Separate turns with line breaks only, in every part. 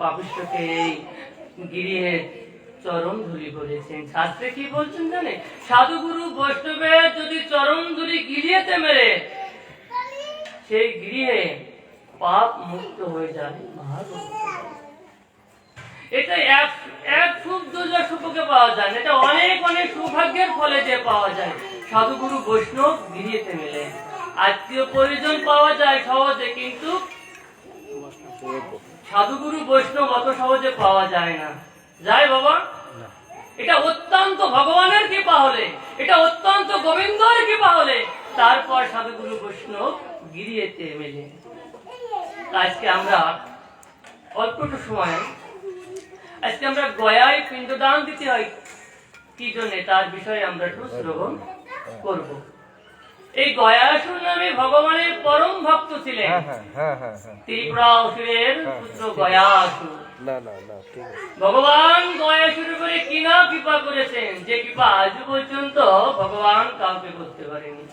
পাপিষ্ঠকে এই চরণ ধুলি কি বলছেন জানে? সাধুগুরু যদি চরণ ধুলি গিরিয়েতে মেরে, সেই গৃহে পাপ মুক্ত হয়ে এটা এক এক খুব দুর্লভ সুখকে পাওয়া যায় এটা অনেক অনেক সৌভাগ্যের ফলে যে পাওয়া যায়। সাধুগুরু বৈষ্ণব গৃহেতে মেলে। আত্মীয় পরিজন পাওয়া যায় সহজে, কিন্তু সাধুগুরু বৈষ্ণব অত সহজে পাওয়া যায় না। যায় বাবা এটা অত্যন্ত ভগবানের কৃপা হলে এটা অত্যন্ত গোবিন্দর কৃপা হলে তারপর সাধুগুরু বৈষ্ণব গিরিয়েতে মেলে। আজকে আমরা অল্পটু সময় আজকে আমরা গয়ায় পিণ্ডদান দিতে হয় কি জন্য তার বিষয়ে আমরা একটু শ্রবণ করব। এই গয়াসুর নামে ভগবানের পরম ভক্ত ছিলেন।
হ্যাঁ হ্যাঁ হ্যাঁ
ত্রিপুরাসুরের পুত্র গয়াসুর
না না না
ভগবান গয়াসুর উপরে কি না কৃপা করেছেন? যে কৃপা আজ পর্যন্ত ভগবান কাউকে করতে পারেনি।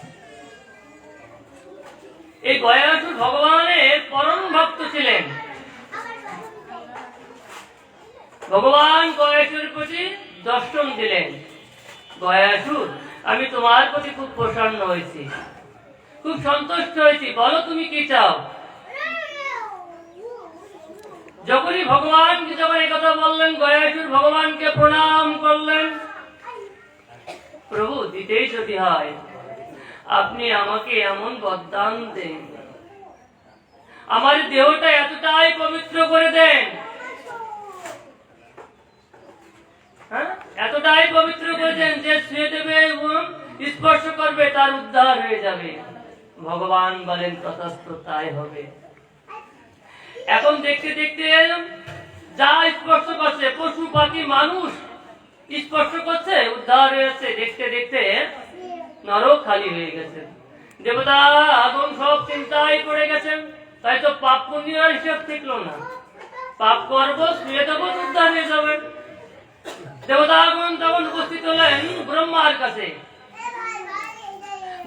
এই গয়াসুর ভগবানের পরম ভক্ত ছিলেন। ভগবান গয়াসুর প্রতি দর্শন দিলেন গয়াসুর আমি তোমার প্রতি খুব প্রসন্ন হয়েছি। খুব সন্তুষ্ট হয়েছি। বলো তুমি কি চাও? যখনই ভগবান যখন এই কথা বললেন, গয়াসুর ভগবানকে প্রণাম করলেন। প্রভু, দিতেই যদি হয়, আপনি আমাকে এমন বরদান দেন। আমার দেহটা এতটাই পবিত্র করে দেন হ্যাঁ? এতটাই পবিত্র করে দেন যে ছুঁয়ে দেবে এবং স্পর্শ করবে, তার উদ্ধার হয়ে যাবে। ভগবান বলেন তথাস্থ তাই হবে। এখন দেখতে দেখতে যা স্পর্শ করছে, পশু, পাখি, মানুষ স্পর্শ করছে, উদ্ধার হয়েছে দেখতে দেখতে নরক খালি হয়ে গেছে। দেবতা আগুন সব চিন্তায় পড়ে গেছেন। তাই তো পাপ পুণ্যের হিসেব ঠিকলো না। পাপ করব শুয়ে দেবো উদ্ধার হয়ে যাবে। দেবতা আগুন তখন উপস্থিত হলেন ব্রহ্মার কাছে।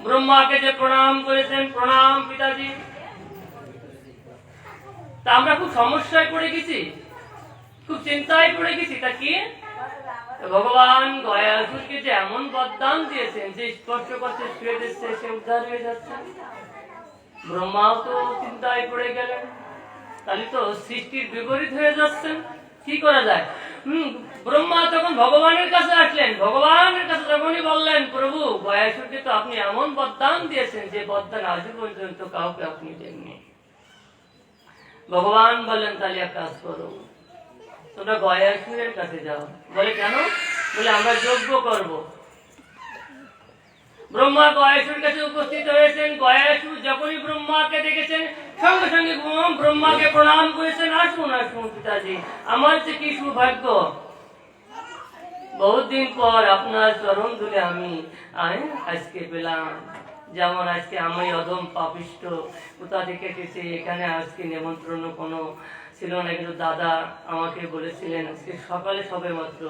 ব্রহ্মাকে যে প্রণাম করেছেন, প্রণাম পিতাজি। তা আমরা খুব সমস্যায় পড়ে গেছি, খুব চিন্তায় পড়ে গেছি। তা কি? ভগবান গয়াসুরকে যে এমন বরদান দিয়েছেন যে স্পর্শ করছে শুয়ে দিচ্ছে, সে উদ্ধার হয়ে যাচ্ছে। ব্রহ্মাও তো চিন্তায় পড়ে গেলেন। তাহলে তো সৃষ্টির বিপরীত হয়ে যাচ্ছেন। কি করা যায়? হম, ব্রহ্মা তখন ভগবানের কাছে আসলেন। ভগবানের কাছে তখনই বললেন, প্রভু বয়সকে তো আপনি এমন বদান দিয়েছেন যে বদান আজ পর্যন্ত কাউকে আপনি দেননি। ভগবান বললেন, তাহলে এক কাজ করো। তোমরা গয়াসুরের কাছে যাও। বলে, কেন? বলে, আমরা যজ্ঞ করব। ব্রহ্মা গয়াসুর কাছে উপস্থিত হয়েছেন গয়াসুর যখনই ব্রহ্মাকে দেখেছেন, সঙ্গে সঙ্গে ব্রহ্মাকে প্রণাম করেছেন, আসুন আসুন পিতাজি, আমার যে কি সৌভাগ্য। বহুদিন পর আপনার চরণ ধুলে আমি আজকে পেলাম। যেমন আজকে আমি অদম পাপিষ্ট কোথা থেকে এসেছি, এখানে আজকে নেমন্ত্রণ কোনো ছিল না, কিন্তু দাদা আমাকে বলেছিলেন, আজকে সকালে সবে মাত্র।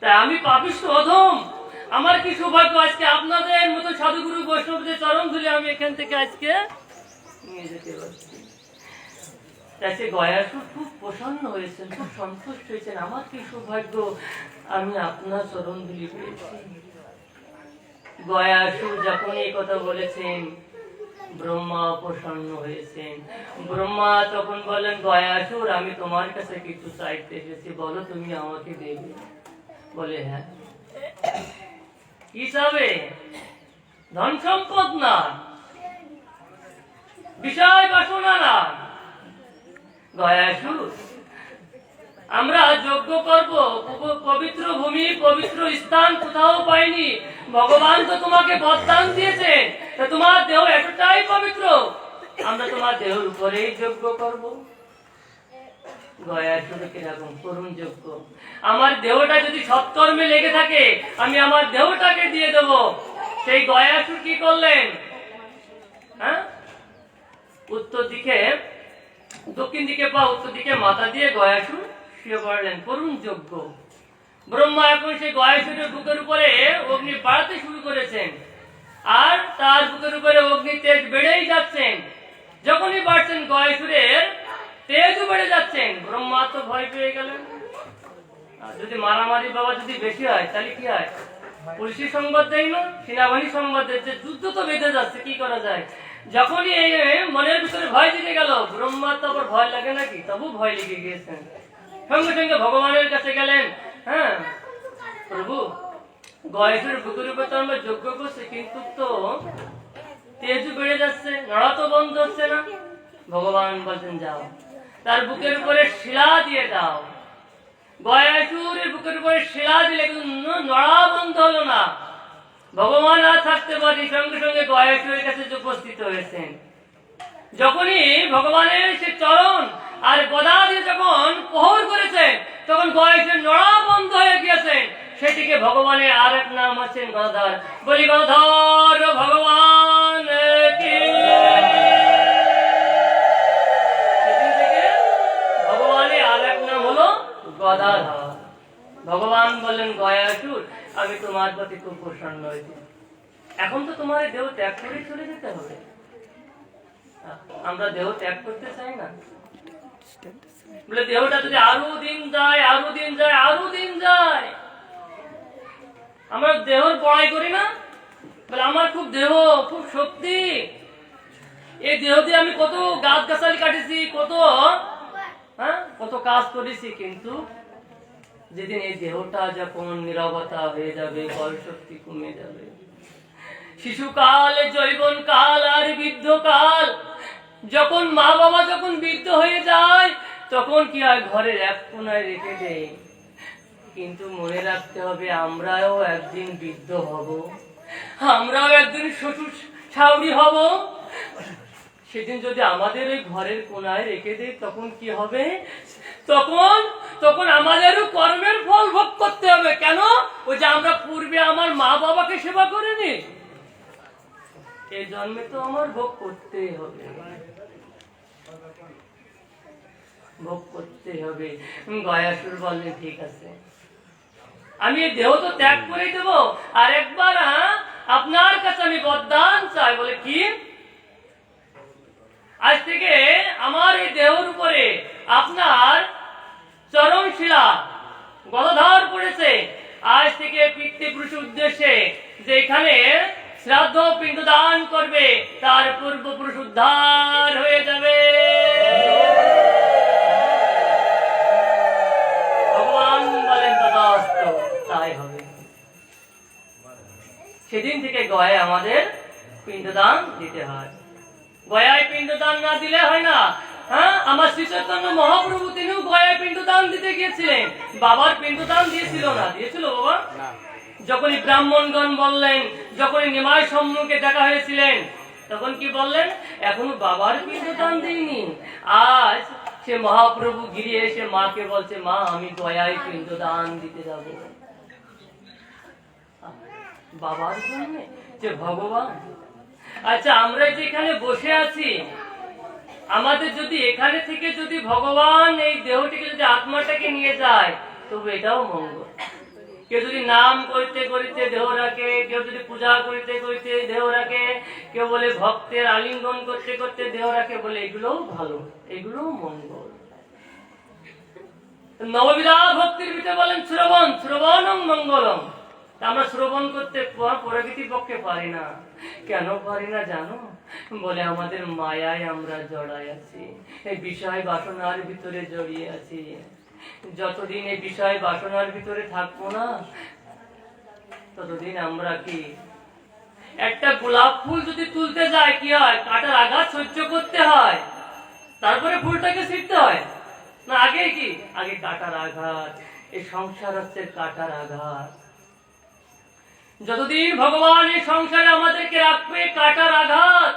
তাই আমি পাপিষ্ট অধম। আমার কি সৌভাগ্য? আজকে আপনাদের মতো সাধুগুরু বৈষ্ণবদের চরণ ধুলে আমি এখান থেকে আজকে নিয়ে যেতে পারছি। তাতে গয়াসুর খুব প্রসন্ন হয়েছেন, খুব সন্তুষ্ট হয়েছেন। আমার কি সৌভাগ্য? আমি আপনার চরণ ধুলি পেয়েছি। গয়াসুর যখন এই কথা বলেছেন, ব্রহ্মা প্রসন্ন হয়েছেন। ব্রহ্মা তখন বলেন গয়াসুর আমি তোমার কাছে কিছু চাইতে এসেছি। বলো, তুমি আমাকে দেবে? বলে হ্যাঁ। চাবে ধন সম্পদ না বিষয় বাসনা না গয়াসুর আমরা যজ্ঞ করব পবিত্র ভূমি, পবিত্র স্থান কোথাও পাইনি। ভগবান তো তোমাকে বরদান দিয়েছেন তোমার দেহ এতটাই পবিত্র, আমরা তোমার দেহের উপরেই যজ্ঞ করব। গয়াসুর আমার দেহটা যদি সৎকর্মে লেগে থাকে, আমি আমার দেহটাকে দিয়ে দেব। সেই গয়াসুর কি করলেন? হ্যাঁ? উত্তর দিকে, দক্ষিণ দিকে উত্তর দিকে মাথা দিয়ে গয়াসুর শুয়ে পড়লেন। করুণ যজ্ঞ ব্রহ্মা এখন সেই গয়াসুরের বুকের উপরে অগ্নি বাড়াতে শুরু করেছেন। আর তার বুকের উপরে অগ্নি তেজ বেড়েই যাচ্ছেন। যখনই বাড়ছেন গয়াসুরের তেজও বেড়ে তো ভয় পেয়ে গেলেন। যদি মারামারি বাবা যদি বেশি হয়, তাহলে কি হয়? পুলিশের সংবাদ দেয় না সেনাবাহিনী সংবাদ দেয়। যে যুদ্ধ তো বেঁধে যাচ্ছে, কি করা যায়? যখনই এই মনের ভিতরে ভয় গেল তো আবার ভয় লাগে নাকি? তবু ভয় লেগে গিয়েছেন। সঙ্গে সঙ্গে ভগবানের কাছে গেলেন। হ্যাঁ প্রভু গয়েশের বুকের উপর তো আমরা যজ্ঞ করছি, কিন্তু তো তেজু বেড়ে যাচ্ছে, নড়া তো বন্ধ হচ্ছে না। ভগবান বলছেন, যাও। তার বুকের উপরে শিলা দিয়ে দাও। গয়াসুরের বুকের উপরে শিলা দিলে কিন্তু নড়া বন্ধ হলো না। ভগবান আর থাকতে পারি সঙ্গে সঙ্গে গয়াসুরের কাছে উপস্থিত হয়েছেন। যখনই ভগবানের সে চরণ আর গদা দিয়ে যখন প্রহর করেছেন, তখন গয়েশের নড়া বন্ধ হয়ে গিয়েছেন সেটিকে ভগবানের আর এক নাম আছেন গদাধর বলি গদাধর ভগবান! ভগবান বললেন গয়াসুর আমি তোমার প্রতি খুব প্রসন্ন হয়েছি। এখন তো তোমার দেহ ত্যাগ করে চলে যেতে হবে। আমরা দেহ ত্যাগ করতে চাই না। দেহটা যদি আরও দিন যায়, আরও দিন যায়, আরও দিন যায়, আমরা বড়াই করি না? আমার খুব দেহ, খুব শক্তি। এই দেহ দিয়ে আমি কত গাছ গাছালি কাটেছি, কত হ্যাঁ কত কাজ করেছি, কিন্তু যেদিন এই দেহটা যখন নিরবতা হয়ে যাবে বল শক্তি কমে যাবে। শিশুকাল যৌবন কাল আর বৃদ্ধ কাল যখন মা বাবা যখন বৃদ্ধ হয়ে যায়, তখন কি হয় ঘরের এক কোনায় রেখে দেয়? কিন্তু মনে রাখতে হবে, আমরাও একদিন বৃদ্ধ হব। আমরাও একদিন শ্বশুর ছাউরি হব। সেদিন যদি আমাদের ওই ঘরের কোনায় রেখে দেয়, তখন কি হবে? তখন তখন আমাদেরও কর্মের ফল ভোগ করতে হবে। কেন? ওই যে আমরা পূর্বে আমার মা বাবাকে সেবা করিনি। এই জন্মে তো আমার ভোগ হবে। ভোগ করতেই হবে। গয়াসুর ঠিক আছে। আমি দেহ তো ত্যাগ করে দেব। আর একবার আপনার কাছে আমি বরদান চাই। বলে, কি? আজ থেকে আমার এই দেহর উপরে আপনার চরম শিলা গদাধর পড়েছে আজ থেকে পিতৃপুরুষ উদ্দেশ্যে যে এখানে শ্রাদ্ধ পিণ্ড দান করবে, তার পূর্বপুরুষ উদ্ধার হয়ে যাবে। ভগবান বলেন তাই হবে। সেদিন থেকে গয়ে আমাদের পিণ্ডদান দিতে হয়। গয়ায় পিণ্ডদান না দিলে হয় না। হ্যাঁ আমার শ্রী চৈতন্য মহাপ্রভু, তিনিও গয়ায় গিয়েছিলেন বাবার পিণ্ডদান দিয়েছিল না দিয়েছিল বাবা? যখনই ব্রাহ্মণগণ বললেন যখনই নিমাই সম্মুখে দেখা হয়েছিলেন তখন কি বললেন? এখনও বাবার পিণ্ডদান দিইনি আজ সে মহাপ্রভু গিয়ে এসে মাকে বলছে মা আমি গয়ায় পিণ্ডদান দিতে যাব। বাবার জন্য? যে ভগবান। আচ্ছা আমরা যেখানে বসে আছি আমাদের যদি এখানে থেকে যদি ভগবান এই দেহটিকে যদি আত্মাটাকে নিয়ে যায়, তবে এটাও মঙ্গল। কেউ যদি নাম করিতে করিতে দেহ রাখে, কেউ যদি পূজা করিতে করিতে দেহ রাখে, কেউ বলে ভক্তের আলিঙ্গন করতে করতে দেহ রাখে বলে এগুলোও ভালো, এগুলোও মঙ্গল। নববিধা ভক্তির ভিতরে বলেন, শ্রবণ, শ্রবণং মঙ্গলম। আমরা শ্রবণ করতে প- প্রকৃতির পক্ষে পারি না। কেন পারি না জানো? বলে আমাদের মায়ায় আমরা জড়াই আছি। এই বিষয় বাসনার ভিতরে জড়িয়ে আছি। যতদিন এই বিষয় বাসনার ভিতরে থাকব না, ততদিন আমরা কি? একটা গোলাপ ফুল যদি তুলতে যায় কি হয়? কাটার আঘাত সহ্য করতে হয়। তারপরে ফুলটাকে ছিঁড়তে হয়। না, আগে কি? আগে কাটার আঘাত। এই সংসার হচ্ছে কাটার আঘাত। যতদিন ভগবান এই সংসারে আমাদেরকে রাখবে, কাটার আঘাত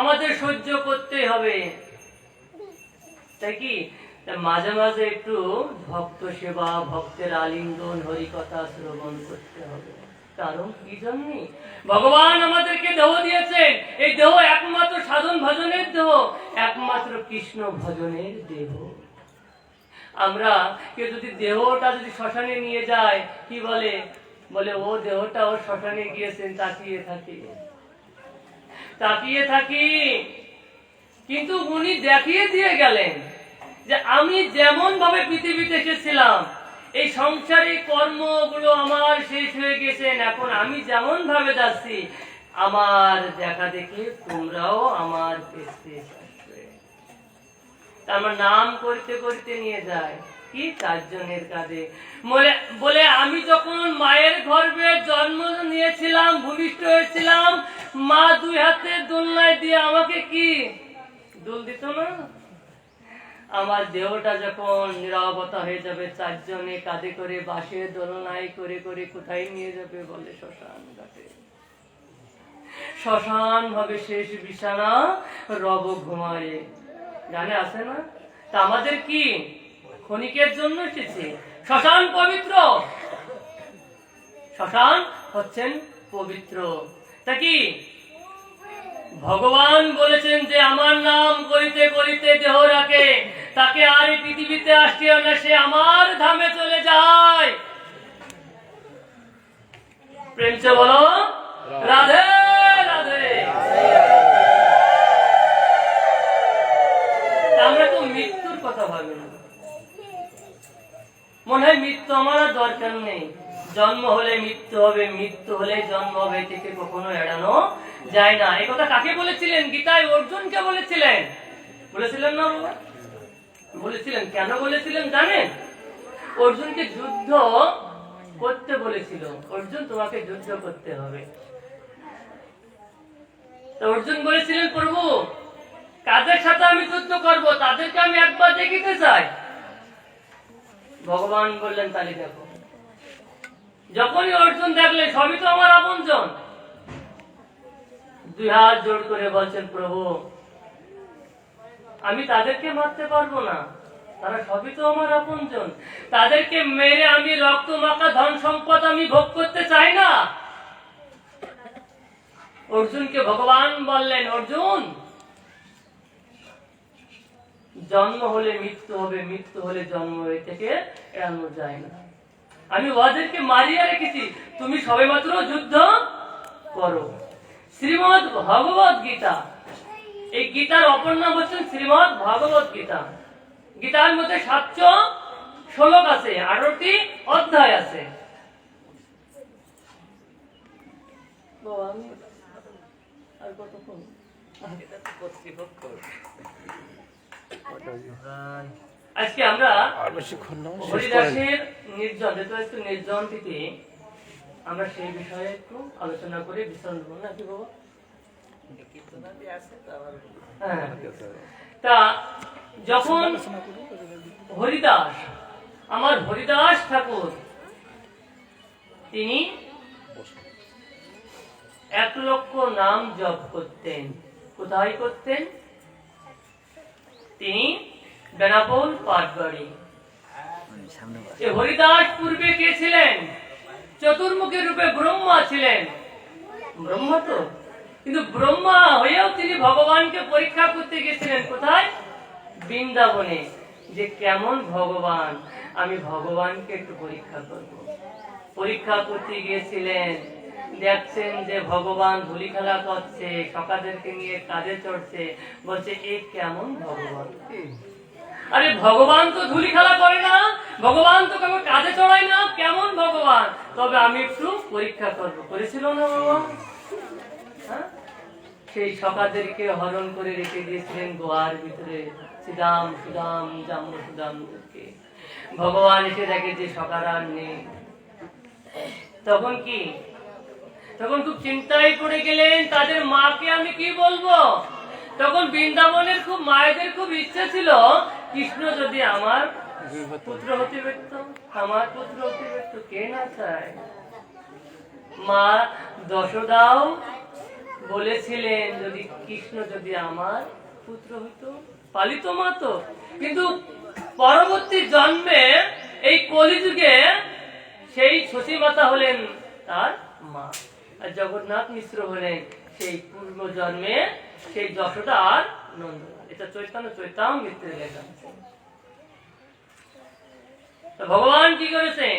আমাদের সহ্য করতে হবে। তাই কি? মাঝে মাঝে একটু ভক্ত সেবা, ভক্তের আলিঙ্গন, হরিকথা শ্রবণ করতে হবে। কারণ কি জন্য ভগবান আমাদেরকে দেহ দিয়েছেন। এই দেহ একমাত্র সাধন ভজনের দেহ, একমাত্র কৃষ্ণ ভজনের দেহ। আমরা কেউ যদি দেহটা যদি শ্মশানে নিয়ে যায়, কি বলে? বলে, ও দেহটা ও শ্মশানে গিয়েছেন, তাকিয়ে থাকি। তাকিয়ে থাকি। কিন্তু উনি দেখিয়ে দিয়ে গেলেন যে আমি যেমন ভাবে পৃথিবীতে এসেছিলাম, এই সংসারে কর্মগুলো আমার শেষ হয়ে গেছেন এখন আমি যেমন ভাবে যাচ্ছি, আমার দেখা দেখে তোমরাও আমার পেছনে আমার নাম করতে করতে নিয়ে যায়। কি চারজনের কাঁধে বলে আমি যখন মায়ের গর্ভে জন্ম নিয়েছিলাম, ভূমিষ্ঠ হয়েছিলাম, মা দুই হাতে দোলনায় দিয়ে আমাকে কি? দোল দিত না? আমার দেহটা যখন নিরাপত্তা হয়ে যাবে, চারজনে কাঁধে করে বাসে দোলনায় করে করে কোথায় নিয়ে যাবে বলে শ্মশান ঘাটে? শ্মশান হবে শেষ বিছানা, রব ঘুমায়। জানে আছে না? তা আমাদের কি? ক্ষণিকের জন্য এসেছে। শ্মশান পবিত্র। শ্মশান হচ্ছেন পবিত্র। তা কি? ভগবান বলেছেন যে, আমার নাম করিতে করিতে দেহ রাখে। তাকে আর পৃথিবীতে আসিও না, সে আমার ধামে চলে যায়। প্রেমছে বলো, রাধে রাধে। আমরা তো মৃত্যুর কথা ভাবি না। মনে হয় মৃত্যু আমার আর দরকার নেই। জন্ম হলে মৃত্যু হবে, মৃত্যু হলে জন্ম হবে থেকে কখনো এড়ানো যায় না। এই কথা কাকে বলেছিলেন? গীতায় অর্জুনকে বলেছিলেন। বলেছিলেন না বাবা? বলেছিলেন। কেন বলেছিলেন জানেন? অর্জুনকে যুদ্ধ করতে বলেছিল। অর্জুন, তোমাকে যুদ্ধ করতে হবে। অর্জুন বলেছিলেন, প্রভু, কাদের সাথে আমি যুদ্ধ করব? তাদেরকে আমি একবার দেখিতে চাই। ভগবান বললেন তালি দেখো। যখনই অর্জুন দেখলে, সবই তো আমার আপনজন। দুই হাত জোর করে বলছেন, প্রভু, আমি তাদেরকে মারতে পারব না। তারা সবই তো আমার আপনজন। তাদেরকে মেরে আমি রক্ত মাখা ধন সম্পদ আমি ভোগ করতে চাই না। অর্জুনকে ভগবান বললেন, অর্জুন জন্ম হলে মৃত্যু হবে মৃত্যু হলে জন্ম এ থেকে এড়ানো যায় না আমি ওদেরকে মারিয়া রেখেছি তুমি সবে মাত্র যুদ্ধ করো শ্রীমদ ভগবত গীতা এই গীতার অপর নাম হচ্ছেন শ্রীমদ ভগবত গীতা গীতার মধ্যে সাতশো শ্লোক আছে আঠারোটি অধ্যায় আছে আর কতক্ষণ? এটা তো কর্তৃপক্ষ। আজকে আমরা হরিদাসের নির্জন যেহেতু একটু নির্জন থেকে আমরা সেই বিষয়ে একটু আলোচনা করে বিশ্রাম দেবো নাকি বাবা? তা যখন হরিদাস আমার হরিদাস ঠাকুর তিনি এক লক্ষ নাম জপ করতেন। কোথায় করতেন? তিনি বেনাপোল পাটবাড়ি হরিদাস পূর্বে কে ছিলেন? চতুর্মুখী রূপে ব্রহ্মা ছিলেন। ব্রহ্মা তো? কিন্তু ব্রহ্মা হয়েও তিনি ভগবানকে পরীক্ষা করতে গেছিলেন কোথায়? বৃন্দাবনে। যে কেমন ভগবান, আমি ভগবানকে একটু পরীক্ষা করব। পরীক্ষা করতে গিয়েছিলেন দেখছেন যে ভগবান ধুলি খেলা করছে, সকাদেরকে নিয়ে কাজে চড়ছে, বলছে, এ কেমন ভগবান? আরে, ভগবান তো ধুলি খেলা করে না, ভগবান তো কাউকে কাজে চড়ায় না, কেমন ভগবান? তবে আমি একটু পরীক্ষা করব। করেছিল না ভগবান হ্যাঁ? সেই সকাদেরকে হরণ করে রেখে দিয়েছিলেন গোয়ার ভিতরে, সুদাম সুদাম, জাম্ব, সুদামদেরকে। ভগবান এসে দেখে যে সকার আর নেই তখন কি? তখন খুব চিন্তায় পড়ে গেলেন, তাদের মাকে আমি কি বলব? তখন বৃন্দাবনের খুব মায়েদের খুব ইচ্ছে ছিল, কৃষ্ণ যদি আমার পুত্র হতে পারত আমার পুত্র হতে পারত কে না চায়? মা দশদাও বলেছিলেন, যদি কৃষ্ণ যদি আমার পুত্র হইতো, পালিত মা তো। কিন্তু পরবর্তী জন্মে এই কলিযুগে সেই শশী মাতা হলেন তার মা। আর জগন্নাথ মিশ্র হলেন সেই পূর্ব জন্মে সেই যশোদা আর নন্দ এটা চৈতন্য চৈতামৃতের লেখা ভগবান কি করেছেন?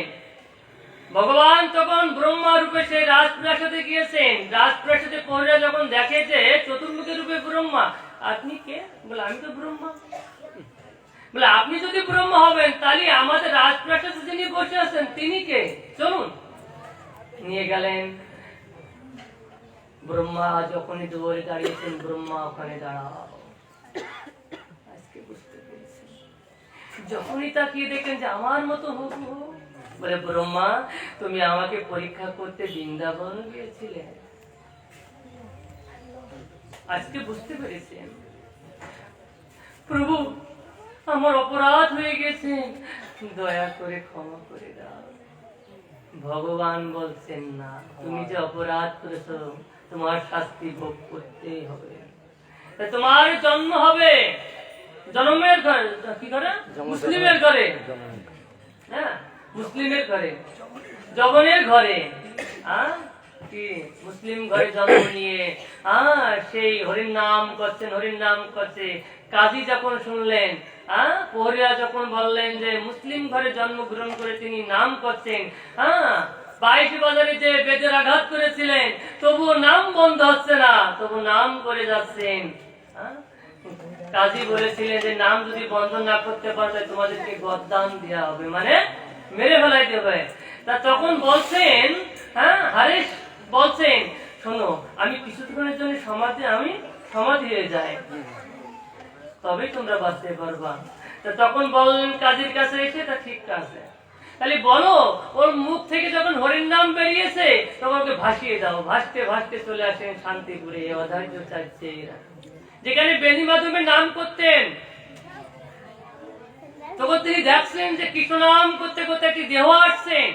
ভগবান তখন ব্রহ্মা রূপে সেই রাজপ্রাসাদে গিয়েছেন। রাজপ্রাসাদে পৌঁছে যখন দেখে যে চতুর্মুখী রূপে ব্রহ্মা, আপনি কে? বলে, আমি তো ব্রহ্মা। বলে, আপনি যদি ব্রহ্ম হবেন, তাহলে আমাদের রাজপ্রাসাদে যিনি বসে আছেন, তিনি কে? চলুন। নিয়ে গেলেন। ব্রহ্মা যখনই দুয়ারে দাঁড়িয়েছেন, ব্রহ্মা, ওখানে দাঁড়াও। আজকে বুঝতে পেরেছি যখনই তাকিয়ে দেখেন যে আমার মতো হোক বলে, ব্রহ্মা, তুমি আমাকে পরীক্ষা করতে বৃন্দাবন গিয়েছিলে। আজকে বুঝতে পেরেছেন। প্রভু, আমার অপরাধ হয়ে গেছে। দয়া করে ক্ষমা করে দাও। ভগবান বলছেন, না, তুমি যে অপরাধ করেছ তোমার শাস্তি ভোগ করতেই হবে। তোমার জন্ম হবে জন্মের ঘরে কি করে মুসলিমের ঘরে। হ্যাঁ মুসলিমের ঘরে। জবনের ঘরে। হ্যাঁ মুসলিম ঘরে জন্ম নিয়ে। হ্যাঁ সেই হরির নাম করছেন হরির নাম করছে। কাজী যখন শুনলেন হ্যাঁ প্রহরীরা যখন বললেন যে মুসলিম ঘরে জন্মগ্রহণ করে তিনি নাম করছেন হ্যাঁ বাইশ বাজারে যে বেদের আঘাত করেছিলেন, তবুও নাম বন্ধ হচ্ছে না তবু নাম করে যাচ্ছেন? কাজী বলেছিলেন যে, নাম যদি বন্ধ না করতে পারবে তোমাদেরকে গদ্দান দেওয়া হবে মানে মেরে তা তখন বলছেন হ্যাঁ হারেশ বলছেন, শোনো, আমি কিছুক্ষণের জন্য সমাধি, আমি সমাধি হয়ে যাই। তবেই তোমরা বাঁচতে পারবা। তা তখন বললেন কাজীর কাছে এসে, তা ঠিক আছে। তাহলে বলো, ওর মুখ থেকে যখন হরির নাম বেরিয়েছে, তখন ওকে ভাসিয়ে দাও। ভাসতে ভাসতে চলে আসেন শান্তিপুরে, অধার্য চাচ্ছে এরা যেখানে বেনি মাধ্যমে নাম করতেন, তখন তিনি দেখছেন যে কৃষ্ণ নাম করতে করতে একটি দেহ আসছেন।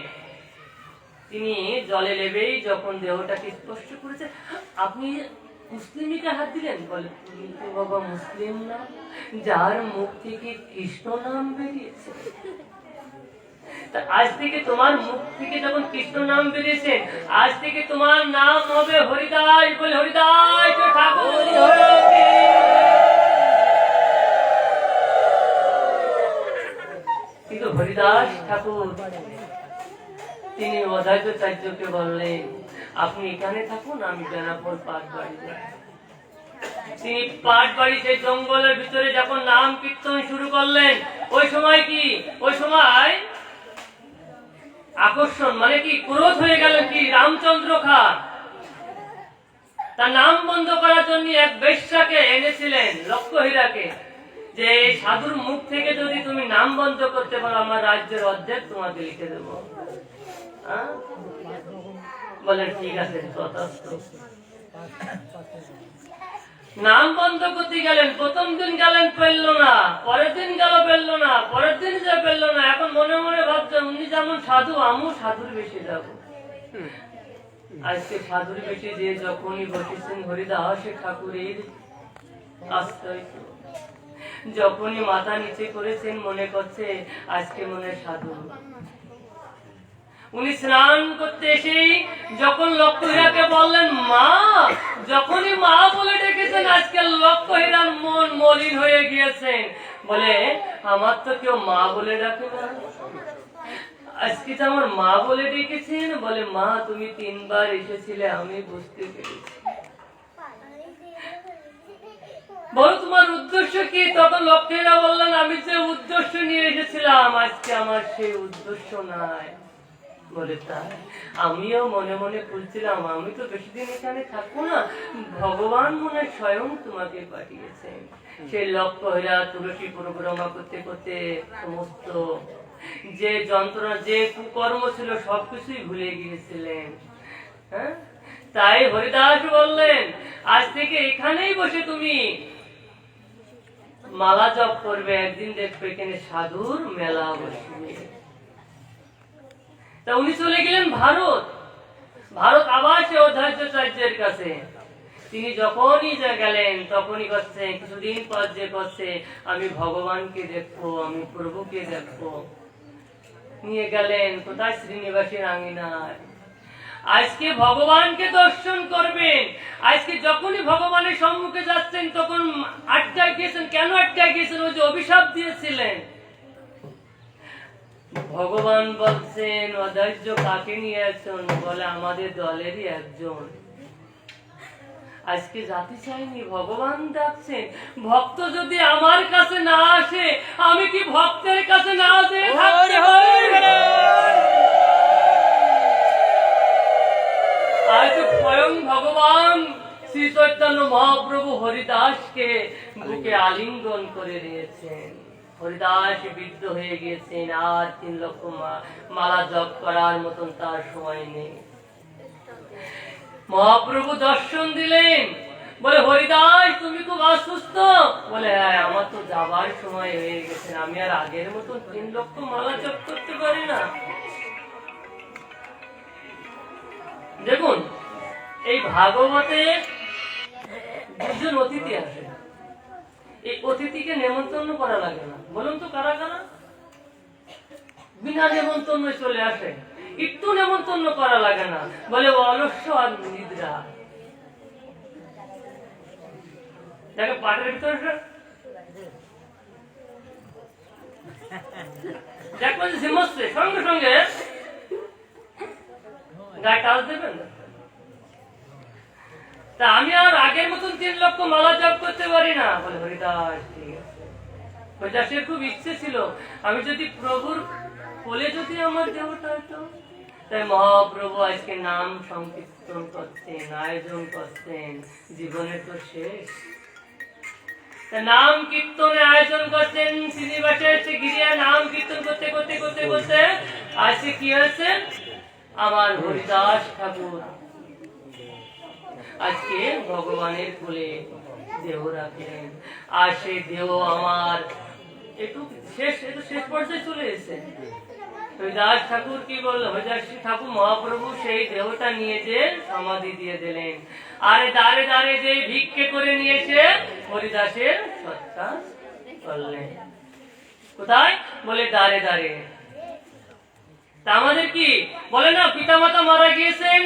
তিনি জলে লেবেই যখন দেহটাকে স্পর্শ করেছে, আপনি মুসলিমিকে হাত দিলেন? বলে বাবা মুসলিম না, যার মুখ থেকে কৃষ্ণ নাম বেরিয়েছে। আজ থেকে তোমার মুখ থেকে যখন কৃষ্ণ নাম বেরিয়েছে আজ থেকে তোমার নাম হবে হরিদাস। বলে হরিদাস ঠাকুর। কিন্তু হরিদাস ঠাকুর? তিনি অধার্যাচার্যকে বললেন আপনি এখানে থাকুন আমি বেনাপুর পাট বাড়ি তিনি পাট বাড়ি সেই জঙ্গলের ভিতরে যখন নাম কীর্তন শুরু করলেন ওই সময় কি? ওই সময় আকর্ষণ মানে কি, ক্রোধ হয়ে গেল কি রামচন্দ্র খা তার নাম বন্ধ করার জন্য এক বেশ্যাকে এনেছিলেন লক্ষ্য হীরাকে যে এই সাধুর মুখ থেকে যদি তুমি নাম বন্ধ করতে পারো, আমার রাজ্যের অর্ধেক তোমাকে লিখে দেবো? বলেন, ঠিক আছে। নাম বন্ধ করতে গেলেন, প্রথম দিন গেলেন পেললো না, পরের দিন গেল পেললো না, পরের দিন যে পেললো না। এখন মনে মনে ভাবছেন উনি যেমন সাধু, আমিও সাধুর বেশি যাব। আজকে সাধুর বেশি যে যখনই বসেছেন হরিদাস ঠাকুরের আশ্রয়। যখনই মাথা নিচে করেছেন, মনে করছে, আজকে মনে সাধু। উনি স্নান করতে এসেই যখন লক্ষ্মীরাকে বললেন, মা, যখনই মা বলে ডেকেছেন মন মলিন হয়ে গিয়েছেন। বলে, আমার তো কেউ মা বলে ডাকে না। আজকে তো আমার মা বলে ডেকেছেন, বলে, মা, তুমি তিনবার এসেছিলে, আমি বুঝতে পেরেছি। বলো, তোমার উদ্দেশ্য কি? তখন লক্ষ্মীরা বললেন, আমি যে উদ্দেশ্য নিয়ে এসেছিলাম, আজকে আমার সেই উদ্দেশ্য নাই। বলে তাই। আমিও মনে মনে আমি তো বেশি দিন এখানে থাকব না, ভগবান মনে স্বয়ং তোমাকে তুলসী পরিক্রমা করতে করতে সমস্ত যে যন্ত্রণা, যে কুকর্ম ছিল সবকিছুই ভুলে গিয়েছিলেন। হ্যাঁ? তাই হরিদাস বললেন, আজ থেকে এখানেই বসে তুমি মালা জপ করবে, একদিন দেখবে এখানে সাধুর মেলা বসবে। তা উনি চলে গেলেন ভারত। ভারত আবার সে অধ্যাচার্যের কাছে। তিনি যখনই গেলেন, তখনই করছে, কিছুদিন পর যে করছে, আমি ভগবানকে দেখব, আমি প্রভুকে দেখব। নিয়ে গেলেন, কোথায় শ্রীনিবাসের আঙিনায় আজকে ভগবানকে দর্শন করবেন। আজকে যখনই ভগবানের সম্মুখে যাচ্ছেন, তখন আটকায় গিয়েছেন। কেন আটকায় গিয়েছেন? ওই যে অভিশাপ দিয়েছিলেন। ভগবান বলছেন অধৈর্য কাকে নিয়ে আসছেন বলে আমাদের দলেরই একজন। আজকে জাতি চাইনি ভগবান ডাকছেন ভক্ত যদি আমার কাছে না আসে আমি কি ভক্তের কাছে না আসে? আজ স্বয়ং ভগবান শ্রী চৈতন্য মহাপ্রভু হরিদাসকে বুকে আলিঙ্গন করে নিয়েছেন হরিদাস বিদ্ধ হয়ে গিয়েছেন আর তিন লক্ষ মালা জপ করার মতন তার সময় নেই। মহাপ্রভু দর্শন দিলেন। বলে হরিদাস তুমি খুব অসুস্থ। বলে হ্যাঁ আমার তো যাবার সময় হয়ে গেছে আমি আর আগের মতন তিন লক্ষ মালা জপ করতে পারি না। দেখুন, এই ভাগবতে দুজন অতিথি আসে এই অতিথিকে নেমন্তন্ন করা লাগে না। বলুন তো কারা কারা? বিনা নেমন্তন্ন চলে আসে। একটু নেমন্তন্ন করা লাগে না। বলে অলস্য আর নিদ্রা। দেখে পাটের ভিতরে দেখবেন সঙ্গে সঙ্গে গায়ে টাচ দেবেন? না? তা আমি আর আগের মতন তিন লক্ষ মালা জপ করতে পারি না। বলে হরিদাস, ঠিক আছে। হরিদাসের খুব ইচ্ছে ছিল। আমি যদি প্রভুর কোলে যদি আমার হতো তাই মহাপ্রভু আজকে নাম সংকীর্তন আয়োজন তো শেষ। নাম কীর্তনে আয়োজন করছেন শ্রীনিবাসে গিরিয়া। নাম কীর্তন করতে করতে করতে করতে, আজকে কি হয়েছে? আমার হরিদাস ঠাকুর। আজকে ভগবানের কোলে দেহ রাখলেন। আর সেই দেহ আমার একটু শেষ একটু শেষ পর্যায়ে চলে এসেছে। হরিদাস ঠাকুর কি বলল? হরিদাস ঠাকুর মহাপ্রভু সেই দেহটা নিয়ে যে সমাধি দিয়ে দিলেন। আরে দাঁড়ে দাঁড়ে যে ভিক্ষে করে নিয়েছে, হরিদাসের সত্তা করলেন। কোথায়? বলে দাঁড়ে দাঁড়ে তা আমাদের কি? বলে না পিতা মাতা মারা গিয়েছেন।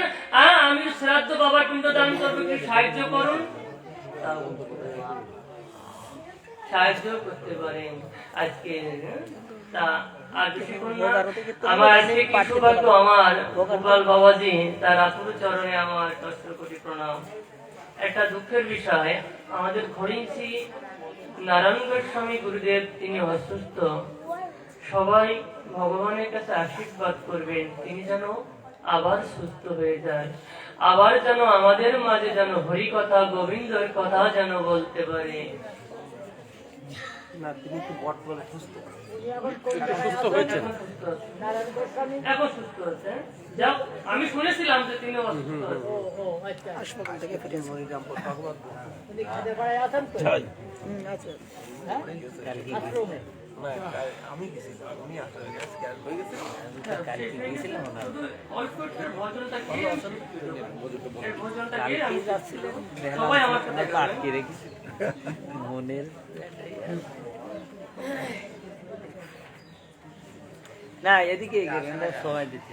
আমি শ্রাদ্ধ বাবার পিণ্ড দান করব, একটু সাহায্য করুন। সাহায্য করতে পারেন আজকে হ্যাঁ? তা একটা দুঃখের বিষয়, আমাদের ঘড়িঞ্চি নারায়ণগড় স্বামী গুরুদেব, তিনি অসুস্থ। সবাই ভগবানের কাছে আশীর্বাদ করবেন তিনি যেন আবার সুস্থ হয়ে যায় আবার যেন আমাদের মাঝে যেন হরি কথা গোবিন্দর কথা যেন বলতে পারে।
না তিনি একটু বট বলে সুস্থ।
সুস্থ হয়েছে এখন সুস্থ আমি শুনেছিলাম যে তিনি অসুস্থ
হাসপাতাল থেকে ফিরে মরিরামপুর ভগবত না আমি গেছিলাম উনি আসলে আজকে হয়ে গেছে।
সবাই আমার সাথে গাবেন।
রেখেছি। মনের না এদিকে এগিয়ে সময় দিতে